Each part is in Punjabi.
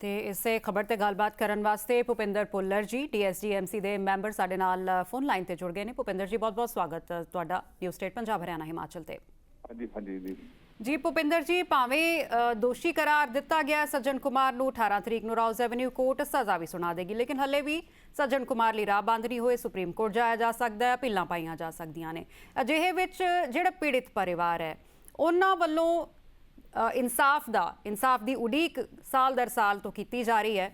ਤੇ ਇਸੇ ਖਬਰ ਤੇ ਗੱਲਬਾਤ ਕਰਨ ਵਾਸਤੇ ਭੁਪਿੰਦਰ ਪੁੱਲਰ ਜੀ ਡੀਐਸਡੀਐਮਸੀ ਦੇ ਮੈਂਬਰ ਸਾਡੇ ਨਾਲ ਫੋਨ ਲਾਈਨ ਤੇ ਜੁੜ ਗਏ ਨੇ। ਭੁਪਿੰਦਰ ਜੀ ਬਹੁਤ-ਬਹੁਤ ਸਵਾਗਤ ਤੁਹਾਡਾ ਨਿਊ ਸਟੇਟ ਪੰਜਾਬ ਹਰਿਆਣਾ ਹਿਮਾਚਲ ਤੇ। ਹਾਂਜੀ ਹਾਂਜੀ ਜੀ। ਜੀ ਭੁਪਿੰਦਰ ਜੀ ਭਾਵੇਂ ਦੋਸ਼ੀ ਕਰਾਰ ਦਿੱਤਾ ਗਿਆ ਸੱਜਣ ਕੁਮਾਰ ਨੂੰ 18 ਤਰੀਕ ਨੂੰ ਰਾਉਜ਼ ਐਵਨਿਊ ਕੋਰਟ ਸਜ਼ਾ ਵੀ ਸੁਣਾ ਦੇਗੀ ਲੇਕਿਨ ਹੱਲੇ ਵੀ ਸੱਜਣ ਕੁਮਾਰ ਲਈ ਰਾਹ ਬੰਦ ਨਹੀਂ ਹੋਏ ਸੁਪਰੀਮ ਕੋਰਟ ਜਾਇਆ ਜਾ ਸਕਦਾ ਹੈ ਪਿੱਲਾਂ ਪਾਈਆਂ ਜਾ ਸਕਦੀਆਂ ਨੇ। ਅਜਿਹੇ ਵਿੱਚ ਜਿਹੜਾ ਪੀੜਿਤ ਪਰਿਵਾਰ ਹੈ ਉਹਨਾਂ ਵੱਲੋਂ ਇਨਸਾਫ ਦਾ ਇਨਸਾਫ ਦੀ ਉਡੀਕ ਸਾਲ ਦਰ ਸਾਲ ਤੋਂ ਕੀਤੀ ਜਾ ਰਹੀ ਹੈ।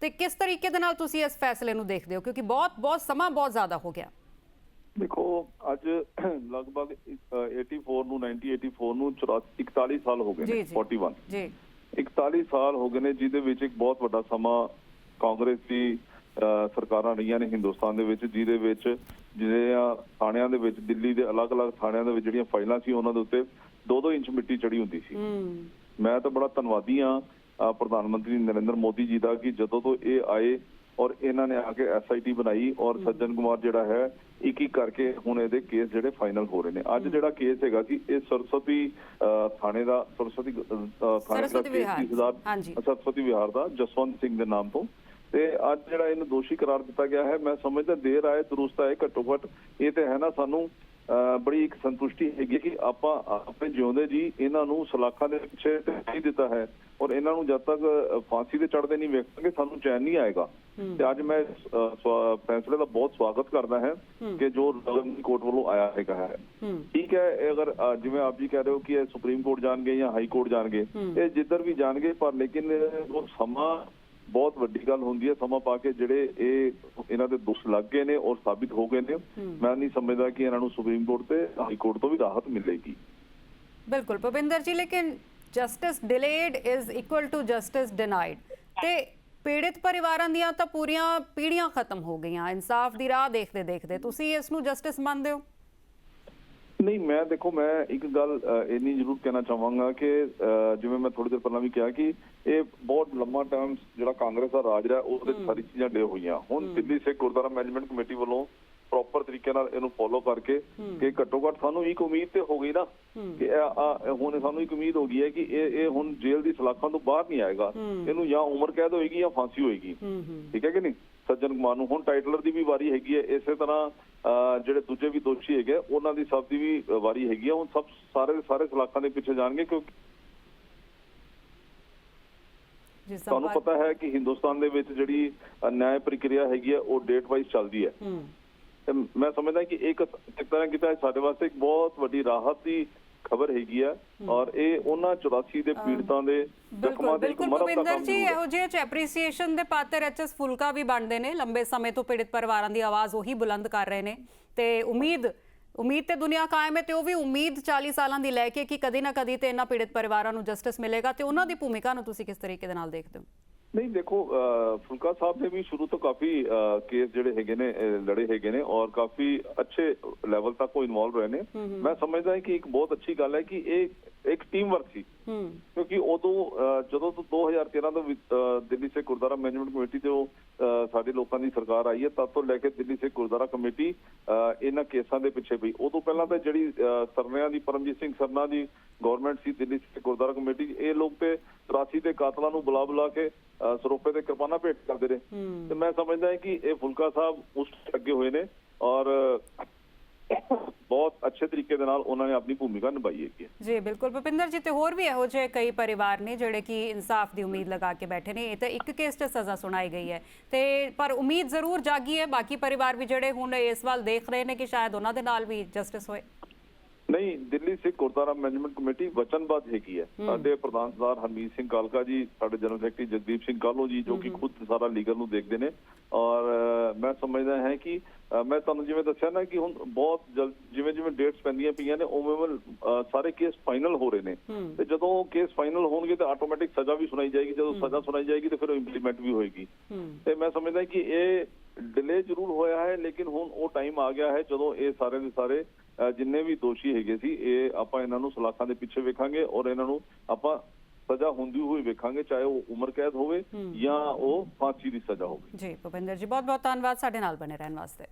ਤੇ ਕਿਸ ਤਰੀਕੇ ਦੇ ਨਾਲ ਤੁਸੀਂ ਇਸ ਫੈਸਲੇ ਨੂੰ ਦੇਖਦੇ ਹੋ? ਕਿਉਂਕਿ ਬਹੁਤ ਬਹੁਤ ਸਮਾਂ ਬਹੁਤ ਜ਼ਿਆਦਾ ਹੋ ਗਿਆ। ਦੇਖੋ ਅੱਜ ਲਗਭਗ ਅ, 84 ਨੂੰ 1984 ਨੂੰ 84 41 ਸਾਲ ਹੋ ਗਏ ਨੇ ਜੀ 41 ਜੀ। 41 ਸਾਲ ਹੋ ਗਏ ਨੇ ਜਿਹਦੇ ਵਿੱਚ ਇੱਕ ਬਹੁਤ ਵੱਡਾ ਸਮਾਂ ਕਾਂਗਰਸ ਦੀ ਸਰਕਾਰਾਂ ਰਹੀਆਂ ਨੇ ਹਿੰਦੁਸਤਾਨ ਦੇ ਵਿੱਚ ਜਿਹਦੇ ਵਿੱਚ ਜਿਹੜੇ ਆ ਥਾਣਿਆਂ ਦੇ ਵਿੱਚ ਦਿੱਲੀ ਦੇ ਅਲੱਗ-ਅਲੱਗ ਥਾਣਿਆਂ ਦੇ ਵਿੱਚ ਜਿਹੜੀਆਂ ਫਾਈਲਾਂ ਸੀ ਉਹਨਾਂ ਦੇ ਉੱਤੇ 2-2 ਇੰਚ ਮਿੱਟੀ ਚੜੀ ਹੁੰਦੀ ਸੀ। ਮੈਂ ਤਾਂ ਬੜਾ ਧੰਨਵਾਦੀ ਆ ਪ੍ਰਧਾਨ ਮੰਤਰੀ ਨਰਿੰਦਰ ਮੋਦੀ ਜੀ ਦਾ ਕਿ ਜਦੋਂ ਤੋਂ ਇਹ ਆਏ ਔਰ ਇਹਨਾਂ ਨੇ ਆ ਕੇ ਐਸਆਈਟੀ ਬਣਾਈ ਔਰ ਸੱਜਣ ਕੁਮਾਰ ਜਿਹੜਾ ਹੈ ਇੱਕ ਇੱਕ ਕਰਕੇ ਹੁਣ ਇਹਦੇ ਕੇਸ ਜਿਹੜੇ ਫਾਈਨਲ ਹੋ ਰਹੇ ਨੇ। ਅੱਜ ਜਿਹੜਾ ਕੇਸ ਹੈਗਾ ਸੀ ਇਹ ਸਰਸਵਤੀ ਥਾਣੇ ਦਾ ਸਰਸਵਤੀ ਥਾਣੇ ਦਾ ਸਰਸਵਤੀ ਕੇਸ ਵਿਹਾਰ। ਸੀ ਸਰਦਾਰ ਹਾਂਜੀ। ਸਰਸਵਤੀ ਵਿਹਾਰ ਦਾ ਜਸਵੰਤ ਸਿੰਘ ਦੇ ਨਾਮ ਤੋਂ। ਤੇ ਅੱਜ ਜਿਹੜਾ ਇਹਨੂੰ ਦੋਸ਼ੀ ਕਰਾਰ ਦਿੱਤਾ ਗਿਆ ਹੈ ਮੈਂ ਸਮਝਦਾ ਦੇਰ ਆਏ ਦਰੁਸਤ ਆਏ ਘੱਟੋ ਘੱਟ ਇਹ ਤੇ ਹੈ ਨਾ ਸਾਨੂੰ ਬੜੀ ਇੱਕ ਸੰਤੁਸ਼ਟੀ ਹੈਗੀ ਕਿ ਆਪਾਂ ਆਪਣੇ ਜਿਉਂਦੇ ਜੀ ਇਹਨਾਂ ਨੂੰ ਸਲਾਖਾਂ ਦੇ ਪਿੱਛੇ ਨਹੀਂ ਦਿੱਤਾ ਹੈ ਔਰ ਇਹਨਾਂ ਨੂੰ ਜਦ ਤੱਕ ਫਾਂਸੀ ਤੇ ਚੜਦੇ ਨਹੀਂ ਵੇਖਾਂਗੇ ਸਾਨੂੰ ਚੈਨ ਨਹੀਂ ਆਏਗਾ। ਤੇ ਅੱਜ ਮੈਂ ਫੈਸਲੇ ਦਾ ਬਹੁਤ ਸਵਾਗਤ ਕਰਦਾ ਹਾਂ ਕਿ ਜੋ ਰਗਨ ਕੋਰਟ ਵੱਲੋਂ ਆਇਆ ਹੈਗਾ ਹੈ। ਹੂੰ। ਠੀਕ ਹੈ ਅਗਰ ਜਿਵੇਂ ਆਪ ਜੀ ਕਹਿ ਰਹੇ ਹੋ ਕਿ ਇਹ ਸੁਪਰੀਮ ਕੋਰਟ ਜਾਣਗੇ ਜਾਂ ਹਾਈ ਕੋਰਟ ਜਾਣਗੇ ਇਹ ਜਿੱਧਰ ਵੀ ਜਾਣਗੇ ਪਰ ਲੇਕਿਨ ਉਹ ਸਮਾਂ ਬਹੁਤ ਵੱਡੀ ਗੱਲ ਹੁੰਦੀ ਹੈ ਸਮਾਂ ਪਾ ਕੇ ਜਿਹੜੇ ਇਹ ਇਹਨਾਂ ਦੇ ਦੋਸ਼ ਲੱਗ ਗਏ ਨੇ ਔਰ ਸਾਬਿਤ ਹੋ ਗਏ ਨੇ ਮੈਂ ਨਹੀਂ ਸਮਝਦਾ ਕਿ ਇਹਨਾਂ ਨੂੰ ਸੁਪਰੀਮ ਕੋਰਟ ਤੇ ਹਾਈ ਕੋਰਟ ਤੋਂ ਵੀ ਰਾਹਤ ਮਿਲੇਗੀ। ਬਿਲਕੁਲ ਭੁਪਿੰਦਰ ਜੀ ਲੇਕਿਨ justice delayed is equal to justice denied ਤੇ ਪੀੜਿਤ ਪਰਿਵਾਰਾਂ ਦੀਆਂ ਤਾਂ ਪੂਰੀਆਂ ਪੀੜ੍ਹੀਆਂ ਖਤਮ ਹੋ ਗਈਆਂ ਇਨਸਾਫ ਦੀ ਰਾਹ ਦੇਖਦੇ ਦੇਖਦੇ ਤੁਸੀਂ ਇਸ ਨੂੰ ਜਸਟਿਸ ਮੰਨਦੇ ਹੋ? ਨਹੀਂ ਮੈਂ ਦੇਖੋ ਮੈਂ ਇੱਕ ਗੱਲ ਇੰਨੀ ਜ਼ਰੂਰ ਕਹਿਣਾ ਚਾਹਾਂਗਾ ਕਿ ਜਿਵੇਂ ਮੈਂ ਥੋੜੀ ਦੇਰ ਪਹਿਲਾਂ ਵੀ ਕਿਹਾ ਕਿ ਇਹ ਬਹੁਤ ਲੰਮਾ ਟਾਈਮ ਜਿਹੜਾ ਕਾਂਗਰਸ ਦਾ ਰਾਜ ਰਿਹਾ ਉਹਦੇ ਸਾਰੀ ਚੀਜ਼ਾਂ ਡੇ ਹੋਈਆਂ। ਹੁਣ ਦਿੱਲੀ ਸਿੱਖ ਗੁਰਦੁਆਰਾ ਮੈਨੇਜਮੈਂਟ ਕਮੇਟੀ ਵੱਲੋਂ ਪ੍ਰੋਪਰ ਤਰੀਕੇ ਨਾਲ ਇਹਨੂੰ ਫੋਲੋ ਕਰਕੇ ਕਿ ਘੱਟੋ ਘੱਟ ਸਾਨੂੰ ਇੱਕ ਉਮੀਦ ਤੇ ਹੋ ਗਈ ਨਾ ਕਿ ਹੁਣ ਸਾਨੂੰ ਇੱਕ ਉਮੀਦ ਹੋ ਗਈ ਹੈ ਕਿ ਇਹ ਇਹ ਹੁਣ ਜੇਲ੍ਹ ਦੀ ਸਲਾਖਾਂ ਤੋਂ ਬਾਹਰ ਨਹੀਂ ਆਏਗਾ। ਇਹਨੂੰ ਜਾਂ ਉਮਰ ਕੈਦ ਹੋਏਗੀ ਜਾਂ ਫਾਂਸੀ ਹੋਏਗੀ। ਠੀਕ ਹੈ ਕਿ ਨਹੀਂ? ਸੱਜਣ ਕੁਮਾਰ ਨੂੰ। ਹੁਣ ਟਾਈਟਲਰ ਦੀ ਵੀ ਵਾਰੀ ਹੈਗੀ ਹੈ। ਇਸੇ ਤਰ੍ਹਾਂ ਜਿਹੜੇ ਦੂਜੇ ਵੀ ਦੋਸ਼ੀ ਹੈਗੇ ਉਹਨਾਂ ਦੀ ਸਭ ਦੀ ਵੀ ਵਾਰੀ ਹੈਗੀ ਹੈ। ਹੁਣ ਸਭ ਸਾਰੇ ਸਾਰੇ ਸਲਾਖਾਂ ਦੇ ਪਿੱਛੇ ਜਾਣਗੇ ਕਿਉਂਕਿ ਤੁਹਾਨੂੰ ਪਤਾ ਹੈ ਕਿ ਹਿੰਦੁਸਤਾਨ ਦੇ ਵਿੱਚ ਜਿਹੜੀ ਅ, ਨਿਆਂ ਪ੍ਰਕਿਰਿਆ ਹੈਗੀ ਹੈ ਉਹ ਡੇਟ ਵਾਈਜ਼ ਚੱਲਦੀ ਹੈ। ਮੈਂ ਸਮਝਦਾ ਕਿ ਇੱਕ ਕਿਤੇ ਨਾ ਕਿਤੇ ਸਾਡੇ ਵਾਸਤੇ ਇੱਕ ਬਹੁਤ ਵੱਡੀ ਰਾਹਤ ਦੀ ਖਬਰ ਹੈਗੀ ਹੈ। ਔਰ ਇਹ ਉਹਨਾਂ 84 ਦੇ ਪੀੜਤਾਂ ਦੇ ਜ਼ਖਮਾਂ ਦੇ ਬਿਲਕੁਲ ਭੁਪਿੰਦਰ ਜੀ। ਇਹੋ ਜਿਹੇ ਚ ਐਪਰੀਸੀਏਸ਼ਨ ਦੇ ਪਾਤਰ ਐਚਐਸ ਫੁਲਕਾ ਵੀ ਬਣਦੇ ਨੇ ਲੰਬੇ ਸਮੇਂ ਤੋਂ ਪੀੜਿਤ ਪਰਿਵਾਰਾਂ ਦੀ ਆਵਾਜ਼ ਉਹੀ ਬੁਲੰਦ ਕਰ ਰਹੇ ਨੇ। ਤੇ ਉਮੀਦ ਉਮੀਦ ਤੇ ਦੁਨੀਆ ਕਾਇਮ ਹੈ ਤੇ ਉਹ ਵੀ ਉਮੀਦ 40 ਸਾਲਾਂ ਦੀ ਲੈ ਕੇ ਕਿ ਕਦੀ ਨਾ ਕਦੀ ਤੇ ਇਹਨਾਂ ਪੀੜਿਤ ਪਰਿਵਾਰਾਂ ਨੂੰ ਜਸਟਿਸ ਮਿਲੇਗਾ। ਤੇ ਉਹਨਾਂ ਦੀ ਭੂਮਿਕਾ ਨੂੰ ਤੁਸੀਂ ਕਿਸ ਤਰੀਕੇ ਦੇ ਨਾਲ ਦੇਖਦੇ ਹੋ? ਨਹੀਂ ਦੇਖੋ ਫੁਲਕਾ ਸਾਹਿਬ ਨੇ ਵੀ ਸ਼ੁਰੂ ਤੋਂ ਕਾਫੀ ਕੇਸ ਜਿਹੜੇ ਹੈਗੇ ਨੇ ਲੜੇ ਹੈਗੇ ਨੇ ਔਰ ਕਾਫੀ ਅੱਛੇ ਲੈਵਲ ਤੱਕ ਉਹ ਇਨਵੋਲਵ ਰਹੇ ਨੇ। ਮੈਂ ਸਮਝਦਾ ਹਾਂ ਕਿ ਇੱਕ ਬਹੁਤ ਅੱਛੀ ਗੱਲ ਹੈ ਕਿ ਇਹ ਇੱਕ ਟੀਮ ਵਰਕ ਸੀ। ਕਿਉਂਕਿ ਉਦੋਂ ਜਦੋਂ ਤੋਂ 2013 ਤੋਂ ਦਿੱਲੀ ਸੇ ਗੁਰਦੁਆਰਾ ਮੈਨੇਜਮੈਂਟ ਕਮੇਟੀ ਤੋਂ ਅਹ, ਸਾਡੇ ਲੋਕਾਂ ਦੀ ਸਰਕਾਰ ਆਈ ਹੈ ਤਦ ਤੋਂ ਲੈ ਕੇ ਦਿੱਲੀ ਸੇ ਗੁਰਦੁਆਰਾ ਕਮੇਟੀ ਇਹਨਾਂ ਕੇਸਾਂ ਦੇ ਪਿੱਛੇ ਪਈ। ਉਦੋਂ ਪਹਿਲਾਂ ਤਾਂ ਜਿਹੜੀ ਸਰਨਿਆਂ ਦੀ ਪਰਮਜੀਤ ਸਿੰਘ ਸਰਨਾ ਦੀ ਗਵਰਨਮੈਂਟ ਸੀ ਦਿੱਲੀ ਸੇ ਗੁਰਦੁਆਰਾ ਕਮੇਟੀ ਇਹ ਲੋਕ ਤੇ 83 ਦੇ ਕਾਤਲਾਂ ਨੂੰ ਬੁਲਾ ਬੁਲਾ ਕੇ ਸਰੋਪੇ ਤੇ ਕਿਰਪਾਨਾਂ ਭੇਟ ਕਰਦੇ ਰਹੇ। ਤੇ ਮੈਂ ਸਮਝਦਾ ਹਾਂ ਕਿ ਇਹ ਫੁਲਕਾ ਸਾਹਿਬ ਉਸ ਅੱਗੇ ਹੋਏ ਨੇ ਔਰ ਬਹੁਤ ਅੱਛੇ ਤਰੀਕੇ ਦੇ ਨਾਲ ਉਹਨਾਂ ਨੇ ਆਪਣੀ ਭੂਮਿਕਾ ਨਿਭਾਈ ਹੈ। ਜੀ, ਬਿਲਕੁਲ। ਭੁਪਿੰਦਰ ਜੀ, ਤੇ ਹੋਰ ਵੀ ਇਹੋ ਜਿਹੇ ਕਈ ਪਰਿਵਾਰ ਨੇ ਜਿਹੜੇ ਕਿ ਇਨਸਾਫ ਦੀ ਉਮੀਦ ਲਗਾ ਕੇ ਬੈਠੇ ਨੇ। ਇਹ ਤਾਂ ਇੱਕ ਕੇਸ 'ਚ ਸਜ਼ਾ ਸੁਣਾਈ ਗਈ ਹੈ। ਤੇ ਪਰ ਉਮੀਦ ਜ਼ਰੂਰ ਜਾਗੀ ਹੈ। ਬਾਕੀ ਪਰਿਵਾਰ ਵੀ ਜਿਹੜੇ ਹੁਣ ਇਸ ਵੱਲ ਦੇਖ ਰਹੇ ਨੇ ਕਿ ਸ਼ਾਇਦ ਉਹਨਾਂ ਦੇ ਨਾਲ ਵੀ ਜਸਟਿਸ ਹੋਏ। ਨਹੀਂ ਦਿੱਲੀ ਸਿੱਖ ਗੁਰਦੁਆਰਾ ਮੈਨੇਜਮੈਂਟ ਕਮੇਟੀ ਵਚਨਬੱਧ ਹੈਗੀ ਹੈ। ਸਾਡੇ ਪ੍ਰਧਾਨ ਸਰਦਾਰ ਹਰਮੀਤ ਸਿੰਘ ਕਾਲਕਾ ਜੀ ਸਾਡੇ ਜਨਰਲ ਸੈਕਟਰੀ ਜਗਦੀਪ ਸਿੰਘ ਕਾਲੋ ਜੀ ਜੋ ਕਿ ਖੁਦ ਸਾਰਾ ਲੀਗਲ ਨੂੰ ਦੇਖਦੇ ਨੇ। ਔਰ ਮੈਂ ਸਮਝਦਾ ਹਾਂ ਕਿ ਮੈਂ ਤੁਹਾਨੂੰ ਜਿਵੇਂ ਦੱਸਿਆ ਨਾ ਕਿ ਹੁਣ ਬਹੁਤ ਜਲਦ ਜਿਵੇਂ ਜਿਵੇਂ ਡੇਟਸ ਪੈਂਦੀਆਂ ਪਈਆਂ ਨੇ ਉਵੇਂ ਉਵੇਂ ਸਾਰੇ ਕੇਸ ਫਾਈਨਲ ਹੋ ਰਹੇ ਨੇ। ਤੇ ਜਦੋਂ ਕੇਸ ਫਾਈਨਲ ਹੋਣਗੇ ਤਾਂ ਆਟੋਮੈਟਿਕ ਸਜ਼ਾ ਵੀ ਸੁਣਾਈ ਜਾਏਗੀ। ਜਦੋਂ ਸਜ਼ਾ ਸੁਣਾਈ ਜਾਏਗੀ ਤਾਂ ਫਿਰ ਉਹ ਇੰਪਲੀਮੈਂਟ ਵੀ ਹੋਏਗੀ। ਤੇ ਮੈਂ ਸਮਝਦਾ ਕਿ ਇਹ ਡਿਲੇ ਜ਼ਰੂਰ ਹੋਇਆ ਹੈ ਲੇਕਿਨ ਹੁਣ ਉਹ ਟਾਈਮ ਆ ਗਿਆ ਹੈ ਜਦੋਂ ਇਹ ਸਾਰੇ ਦੇ ਸਾਰੇ ਜਿੰਨੇ ਵੀ ਦੋਸ਼ੀ ਹੈਗੇ ਸੀ ਇਹ ਆਪਾਂ ਇਹਨਾਂ ਨੂੰ ਸਲਾਖਾਂ ਦੇ ਪਿੱਛੇ ਵੇਖਾਂਗੇ ਔਰ ਇਹਨਾਂ ਨੂੰ ਆਪਾਂ ਸਜ਼ਾ ਹੁੰਦੀ ਹੋਈ ਵੇਖਾਂਗੇ ਚਾਹੇ ਉਹ ਉਮਰ ਕੈਦ ਹੋਵੇ ਜਾਂ ਉਹ ਫਾਂਸੀ ਦੀ ਸਜ਼ਾ ਹੋਵੇ। ਜੀ ਭੁਪਿੰਦਰ ਜੀ ਬਹੁਤ ਬਹੁਤ ਧੰਨਵਾਦ ਸਾਡੇ ਨਾਲ ਬਣੇ ਰਹਿਣ ਵਾਸਤੇ।